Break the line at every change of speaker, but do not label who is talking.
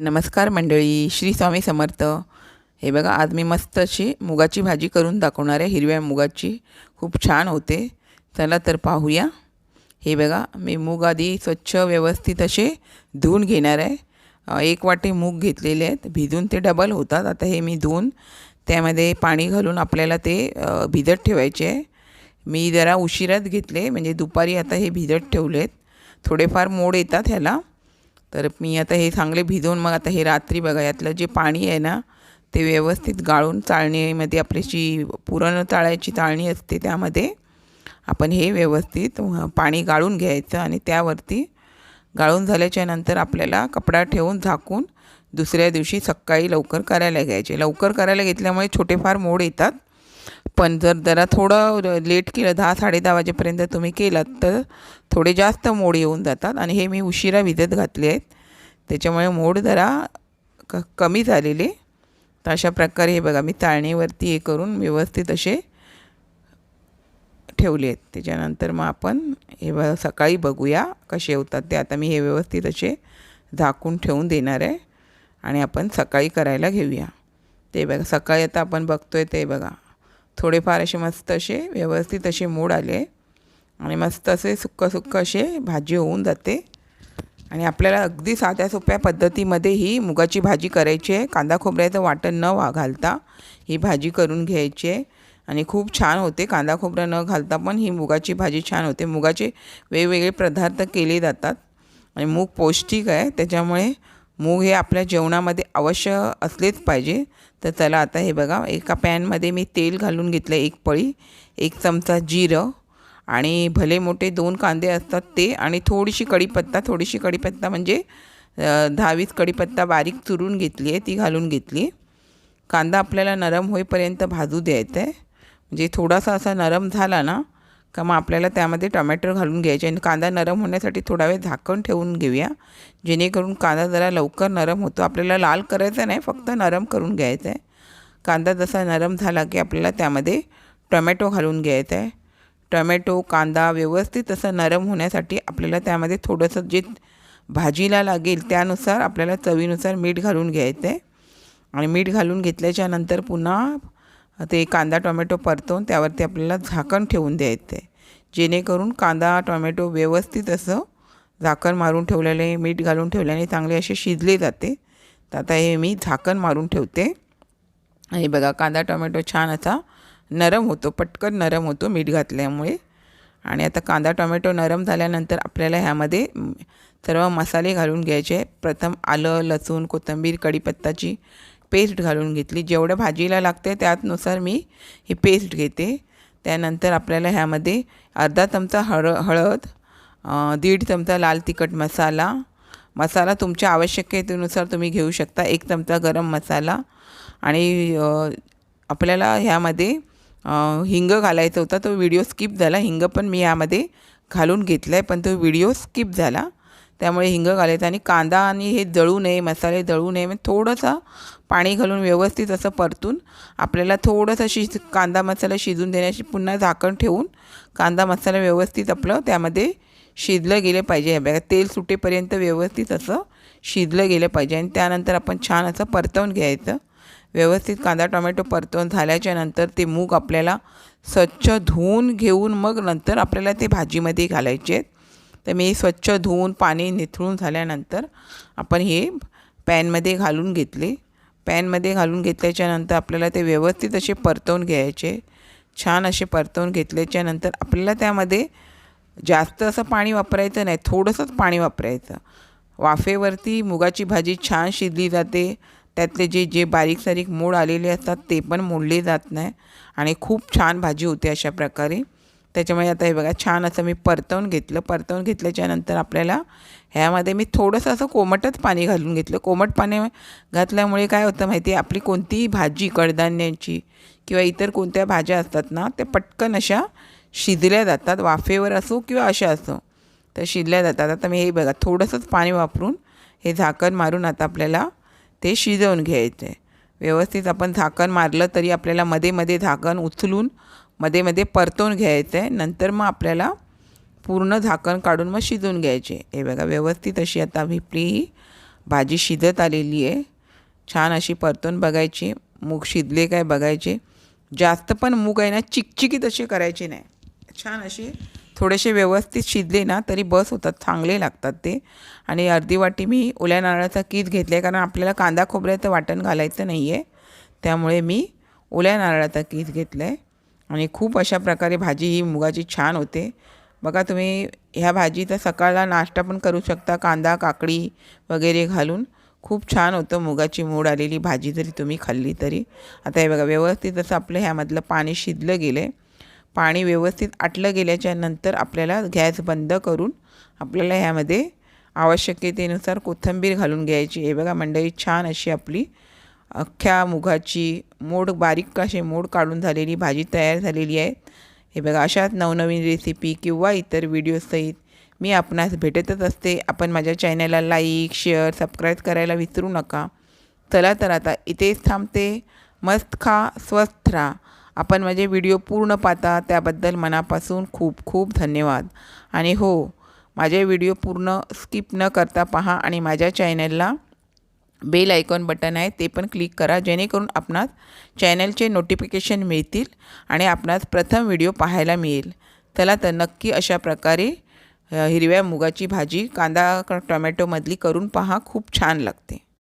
नमस्कार मंडळी श्री स्वामी समर्थ. हे बघा आज मी मस्त अशी मुगाची भाजी करून दाखवणार आहे. हिरव्या मुगाची. खूप छान होते. चला तर पाहूया. हे बघा मी मूग आधी स्वच्छ व्यवस्थित असे धुवून घेणार आहे. एक वाटे मूग घेतलेले आहेत. भिजून ते डबल होतात. आता हे मी धुवून त्यामध्ये पाणी घालून आपल्याला ते भिजत ठेवायचे आहे. मी जरा उशिराच घेतले. म्हणजे दुपारी आता हे भिजत ठेवलेत. थोडेफार मोड येतात ह्याला. तर मी आता हे चांगले भिजवून मग आता हे रात्री बघा यातलं जे पाणी आहे ना ते व्यवस्थित गाळून चाळणीमध्ये आपली जी पुरण चाळायची चाळणी असते त्यामध्ये आपण हे व्यवस्थित पाणी गाळून घ्यायचं आणि त्यावरती गाळून झाल्याच्यानंतर आपल्याला कपडा ठेवून झाकून दुसऱ्या दिवशी सकाळी लवकर करायला घ्यायचे. लवकर करायला घेतल्यामुळे छोटेफार मोड येतात. पण जर जरा थोडं लेट केलं दहा साडे दहा वाजेपर्यंत तुम्ही केलात तर थोडे जास्त मोड येऊन जातात. आणि हे मी उशिरा विजत घातले आहेत. त्याच्यामुळे मोड जरा क कमी झालेले. तर अशा प्रकारे हे बघा मी चाळणीवरती हे करून व्यवस्थित असे ठेवले आहेत. त्याच्यानंतर मग आपण हे ब सकाळी बघूया कसे होतात ते. आता मी हे व्यवस्थित असे झाकून ठेवून देणार आहे. आणि आपण सकाळी करायला घेऊया. ते बघा सकाळी आता आपण बघतोय ते बघा. थोडेफार असे मस्त असे व्यवस्थित असे मूड आले. आणि मस्त असे सुक्कं सुक्क असे भाजी होऊन जाते. आणि आपल्याला अगदी साध्या सोप्या पद्धतीमध्ये ही मुगाची भाजी करायची आहे. कांदा खोबऱ्याचं वाटण न वा घालता ही भाजी करून घ्यायची आहे. आणि खूप छान होते. कांदा खोबरा न घालता पण ही मुगाची भाजी छान होते. मुगाचे वेगवेगळे पदार्थ केले जातात. आणि मूग पौष्टिक आहे. त्याच्यामुळे मूग हे आपल्या जेवणामध्ये अवश्य असलेच पाहिजे. तर चला आता हे बघा एका पॅनमध्ये मी तेल घालून घेतलं एक पळी एक चमचा जिरं आणि भले मोठे दोन कांदे असतात ते आणि थोडीशी कढीपत्ता थोडीशी कढीपत्ता म्हणजे दहावीस कढीपत्ता बारीक चुरून घेतली आहे ती घालून घेतली. कांदा आपल्याला नरम होईपर्यंत भाजू द्यायचा आहे. म्हणजे थोडासा असा नरम झाला ना का मग आपल्याला त्यामध्ये टोमॅटो घालून घ्यायचे आणि कांदा नरम होण्यासाठी थोडा वेळ झाकण ठेवून घेऊया. जेणेकरून कांदा जरा लवकर नरम होतो. आपल्याला लाल करायचा नाही फक्त नरम करून घ्यायचा आहे. कांदा जसा नरम झाला की आपल्याला त्यामध्ये टोमॅटो घालून घ्यायचा आहे. टोमॅटो कांदा व्यवस्थित असं नरम होण्यासाठी आपल्याला त्यामध्ये थोडंसं जे भाजीला लागेल त्यानुसार आपल्याला चवीनुसार मीठ घालून घ्यायचं आहे. आणि मीठ घालून घेतल्याच्या नंतर पुन्हा ते कांदा टोमॅटो परतवून त्यावरती आपल्याला झाकण ठेवून द्यायचं. आहे जेणेकरून कांदा टोमॅटो व्यवस्थित असं झाकण मारून ठेवलेले मीठ घालून ठेवल्याने चांगले असे शिजले जाते. तर आता हे मी झाकण मारून ठेवते. आणि बघा कांदा टोमॅटो छान असा नरम होतो पटकन नरम होतो मीठ घातल्यामुळे. आणि आता कांदा टोमॅटो नरम झाल्यानंतर आपल्याला ह्यामध्ये सर्व मसाले घालून घ्यायचे. प्रथम आलं लसूण कोथिंबीर कढीपत्ताची पेस्ट घालून घेतली. जेवढं भाजीला लागते त्यानुसार मी ही पेस्ट घेते. त्यानंतर आपल्याला ह्यामध्ये अर्धा चमचा हळ हळद दीड चमचा लाल तिखट मसाला. मसाला तुमच्या आवश्यकतेनुसार तुम्ही घेऊ शकता. एक चमचा गरम मसाला. आणि आपल्याला ह्यामध्ये हिंग घालायचा होता तो व्हिडिओ स्किप झाला. हिंग पण मी यामध्ये घालून घेतला आहे पण तो व्हिडिओ स्किप झाला. त्यामुळे हिंग घालायचं आणि कांदा आणि हे जळू नये मसाले जळू नये मग थोडंसं पाणी घालून व्यवस्थित असं परतून आपल्याला थोडंसं शिज कांदा मसाला शिजून देण्याची पुन्हा झाकण ठेवून कांदा मसाला व्यवस्थित आपलं त्यामध्ये शिजलं गेलं पाहिजे. हे बघा तेल सुटेपर्यंत व्यवस्थित असं शिजलं गेलं पाहिजे. आणि त्यानंतर आपण छान असं परतवून घ्यायचं. व्यवस्थित कांदा टोमॅटो परतवून झाल्याच्यानंतर ते मूग आपल्याला स्वच्छ धुवून घेऊन मग नंतर आपल्याला ते भाजीमध्ये घालायचे आहेत. तर मी स्वच्छ धुवून पाणी निथळून झाल्यानंतर आपण हे पॅनमध्ये घालून घेतले. पॅनमध्ये घालून घेतल्याच्यानंतर आपल्याला ते व्यवस्थित असे परतवून घ्यायचे. छान असे परतवून घेतल्याच्यानंतर आपल्याला त्यामध्ये जास्त असं पाणी वापरायचं नाही थोडंसंच पाणी वापरायचं. वाफेवरती मुगाची भाजी छान शिजली जाते. त्यातले जे जे बारीक सारीक मोड आलेले असतात ते पण मोडले जात नाही. आणि खूप छान भाजी होते अशा प्रकारे. त्याच्यामुळे आता हे बघा छान असं मी परतवून घेतलं. परतवून घेतल्याच्यानंतर आपल्याला ह्यामध्ये मी थोडंसं असं कोमटच पाणी घालून घेतलं. कोमट पाणी घातल्यामुळे काय होतं माहिती आहे? आपली कोणतीही भाजी कडधान्यांची किंवा इतर कोणत्या भाज्या असतात ना त्या पटकन अशा शिजल्या जातात. वाफेवर असो किंवा अशा असो तर शिजल्या जातात. आता मी हे बघा थोडंसंच पाणी वापरून हे झाकण मारून आता आपल्याला ते शिजवून घ्यायचं आहे व्यवस्थित आपण झाकण मारलं तरी आपल्याला मध्ये मध्ये झाकण उचलून मध्ये मध्ये परतवून घ्यायचं आहे नंतर मग आपल्याला पूर्ण झाकण काढून मग शिजवून घ्यायचे. हे बघा व्यवस्थित अशी आता आपली ही भाजी शिजत आलेली आहे. छान अशी परतून बघायची. मूग शिजले काय बघायचे. जास्त पण मूग आहे ना चिकचिकीत असे करायचे नाही. छान असे थोडेसे व्यवस्थित शिजले ना तरी बस होतात चांगले लागतात ते. आणि अर्धी वाटी मी ओल्या नारळाचा कीस घेतला आहे कारण आपल्याला कांदा खोबऱ्याचं वाटण घालायचं नाही आहे त्यामुळे मी ओल्या नारळाचा कीस घेतला आहे आणि खूप अशा प्रकारे भाजी ही मुगाची छान होते. बघा तुम्ही ह्या भाजीचा सकाळला नाश्ता पण करू शकता कांदा काकडी वगैरे घालून. खूप छान होतं मुगाची मूड आलेली भाजी जरी तुम्ही खाल्ली तरी. आता हे बघा व्यवस्थित असं आपलं ह्यामधलं पाणी शिजलं गेलं आहे पाणी व्यवस्थित आटलं गेल्याच्यानंतर आपल्याला गॅस बंद करून आपल्याला ह्यामध्ये आवश्यकतेनुसार कोथिंबीर घालून घ्यायची. हे बघा मंडळी छान अशी आपली अख्ख्या मुगाची मोड बारीक असे मोड काढून झालेली भाजी तयार झालेली आहे. हे बघा अशाच नवनवीन रेसिपी किंवा इतर व्हिडिओसहित मी आपणास भेटतच असते. आपण माझ्या चॅनलला लाईक शेअर सबस्क्राईब करायला विसरू नका. चला तर आता इथेच थांबते. मस्त खा स्वस्थ राहा. आपण माझे व्हिडिओ पूर्ण पाहता त्याबद्दल मनापासून खूप खूप धन्यवाद. आणि हो माझे व्हिडिओ पूर्ण स्किप न करता पहा आणि माझ्या चॅनलला बेल आयकॉन बटन आहे ते पण क्लिक करा जेणेकरून आपणास चॅनलचे नोटिफिकेशन मिळतील आणि आपणास प्रथम व्हिडिओ पाहायला मिळेल. चला तर नक्की अशा प्रकारे हिरव्या मुगाची भाजी कांदा टोमॅटोमधली करून पहा खूप छान लागते.